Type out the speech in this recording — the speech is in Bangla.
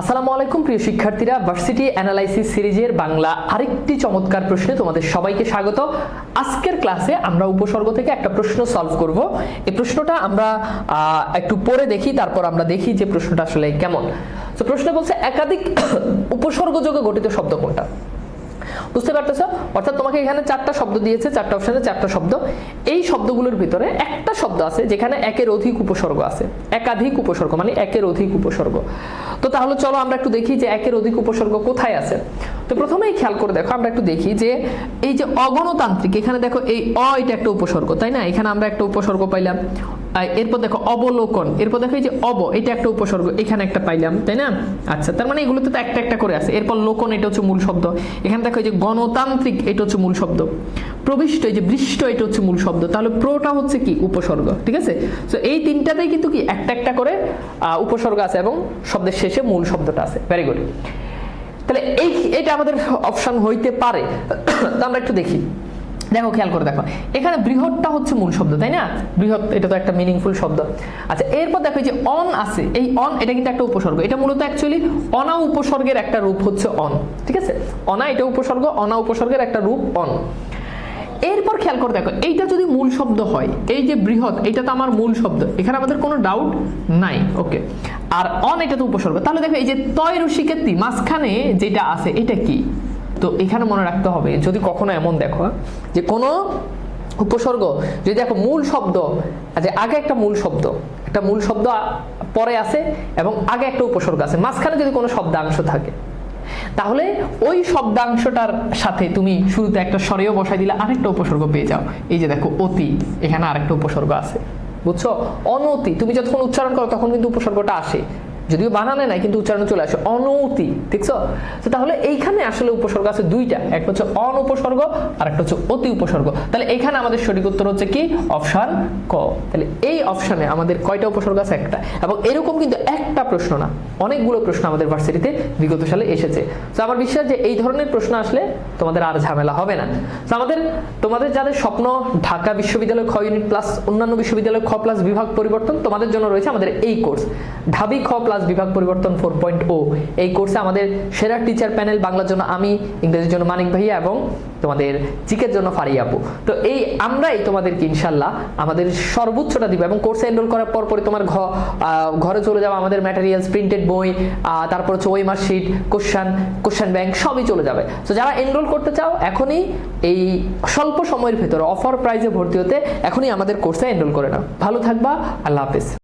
আসসালামু আলাইকুম, প্রিয় শিক্ষার্থীরা। ভার্সিটি অ্যানালাইসিস সিরিজের বাংলা আরেকটি চমৎকার প্রশ্নে তোমাদের সবাইকে স্বাগত। আজকের ক্লাসে আমরা উপসর্গ থেকে একটা প্রশ্ন সলভ করব। এই প্রশ্নটা আমরা একটু পরে দেখি, তারপর আমরা দেখি যে প্রশ্নটা আসলে কেমন। তো প্রশ্ন বলছে, একাধিক উপসর্গযোগে গঠিত শব্দ কোনটা? বুঝতে পারতেছ? অর্থাৎ তোমাকে এখানে চারটা শব্দ দিয়েছে, চারটা অপশনে চারটা শব্দ। এই শব্দগুলোর ভিতরে একটা শব্দ আছে যেখানে একের অধিক উপসর্গ আছে। একাধিক উপসর্গ মানে একের অধিক উপসর্গ। তো তাহলে চলো আমরা একটু দেখি যে একের অধিক উপসর্গ কোথায় আছে। তো প্রথমেই খেয়াল করে দেখো, আমরা একটু দেখি যে এই যে অগণতান্ত্রিক, এখানে দেখো এই অ এটা একটা উপসর্গ, তাই না? এখানে আমরা একটা উপসর্গ পাইলাম। এরপর দেখো অবলোকন, এরপর দেখো এই যে অব, এটা একটা উপসর্গ, এখানে একটা পাইলাম, তাই না? আচ্ছা তার মানে এগুলোতে তো একটা একটা করে আছে। এরপর লোকন, এটা হচ্ছে মূল শব্দ। এখানে দেখো এই যে গণতান্ত্রিক, এটা হচ্ছে মূল শব্দ। প্রবিষ্ট, এই যে বৃষ্ট এটা হচ্ছে মূল শব্দ। তাহলে প্রোটা হচ্ছে কি? উপসর্গ, ঠিক আছে? তো এই তিনটাতেই কিন্তু কি একটা একটা করে উপসর্গ আছে এবং শব্দের শেষে মূল শব্দটা আছে। ভেরি গুড তাহলে এই, এটা আমাদের অপশন হইতে পারে। তো আমরা একটু দেখি। দেখো, খেয়াল করে দেখো। এখানে বৃহৎটা হচ্ছে মূল শব্দ, তাই না? বৃহৎ, এটা তো একটা মিনিংফুল শব্দ। আচ্ছা এরপর দেখো যে অন আছে, এই অন এটা কিন্তু একটা উপসর্গ। এটা মূলত অ্যাকচুয়ালি অনা উপসর্গের একটা রূপ হচ্ছে অন ঠিক আছে? অনা এটা উপসর্গ, অনা উপসর্গের একটা রূপ অন এরপর খেয়াল করে দেখো, এইটা যদি মূল শব্দ হয়, এই যে বৃহৎ এটা তো আমার মূল শব্দ, এখানে আমাদের কোনো ডাউট নাই ওকে আর অন এটা তো উপসর্গ। তাহলে দেখো, এই যে তয় রসিকেতি মাঝখানে যেটা আছে, এটা কি? তো এখানে মনে রাখতে হবে, যদি কখনো এমন দেখো, যে কোনো উপসর্গ, যদি দেখো মূল শব্দ যে আগে একটা মূল শব্দ, একটা মূল শব্দ পরে আছে, এবং আগে একটা উপসর্গ আছে, মাঝখানে যদি কোনো শব্দাংশ থাকে তাহলে ওই শব্দাংশটার সাথে তুমি শুরুতে একটা স্বরেও বসাই দিলে আরেকটা উপসর্গ পেয়ে যাও। এই যে দেখো, অতি, এখানে আরেকটা উপসর্গ আছে। বুঝছ? অনতি, তুমি যতক্ষণ উচ্চারণ করো তখন কিন্তু উপসর্গটা আসে। যদিও বানানে নাই, কিন্তু উচ্চারণ চলে আসে। অনৌতি ঠিকছো তো তাহলে এইখানে আসলে উপসর্গ আছে দুইটা। একটা হচ্ছে অন উপসর্গ আর একটা হচ্ছে অতি উপসর্গ। তাহলে এইখানে আমাদের সঠিক উত্তর হচ্ছে কি? অপশন ক। তাহলে এই অপশনে আমাদের কয়টা উপসর্গ আছে? একটা। এবং এরকম কিন্তু একটা প্রশ্ন না, অনেকগুলো প্রশ্ন আমাদের ভার্সিটিতে বিগত সালে এসেছে। তো আমার বিশ্বাস যে এই ধরনের প্রশ্ন আসলে তোমাদের আর ঝামেলা হবে না। তো আমাদের, তোমাদের যাদের স্বপ্ন, ঢাকা বিশ্ববিদ্যালয় খ ইউনিট প্লাস অন্যান্য বিশ্ববিদ্যালয় খ প্লাস বিভাগ পরিবর্তন, তোমাদের জন্য রয়েছে আমাদের এই কোর্স। ঢাবি খ প্লাস বিভাগ পরিবর্তন ফোর পয়েন্ট ও এই কোর্সে আমাদের সেরা টিচার প্যানেল বাংলার জন্য আমি, ইংরেজির জন্য মানিক ভাইয়া এবং তোমাদের জিকের জন্য ফারি আপু। তো এই আমরাই তোমাদেরকে ইনশাল্লাহ আমাদের সর্বোচ্চটা দিব এবং কোর্সে এনরোল করার পর পরে তোমার ঘরে চলে যাবে আমাদের ম্যাটেরিয়ালস প্রিন্টেড বই তারপর হচ্ছে ওই মার্কশিট কোশ্চান কোশ্চান ব্যাংক সবই চলে যাবে। তো যারা এনরোল করতে চাও, এখনই এই স্বল্প সময়ের ভেতরে অফার প্রাইজে ভর্তি হতে এখনই আমাদের কোর্সে এনরোল করে নাও। ভালো থাকবা, আল্লাহ হাফিজ।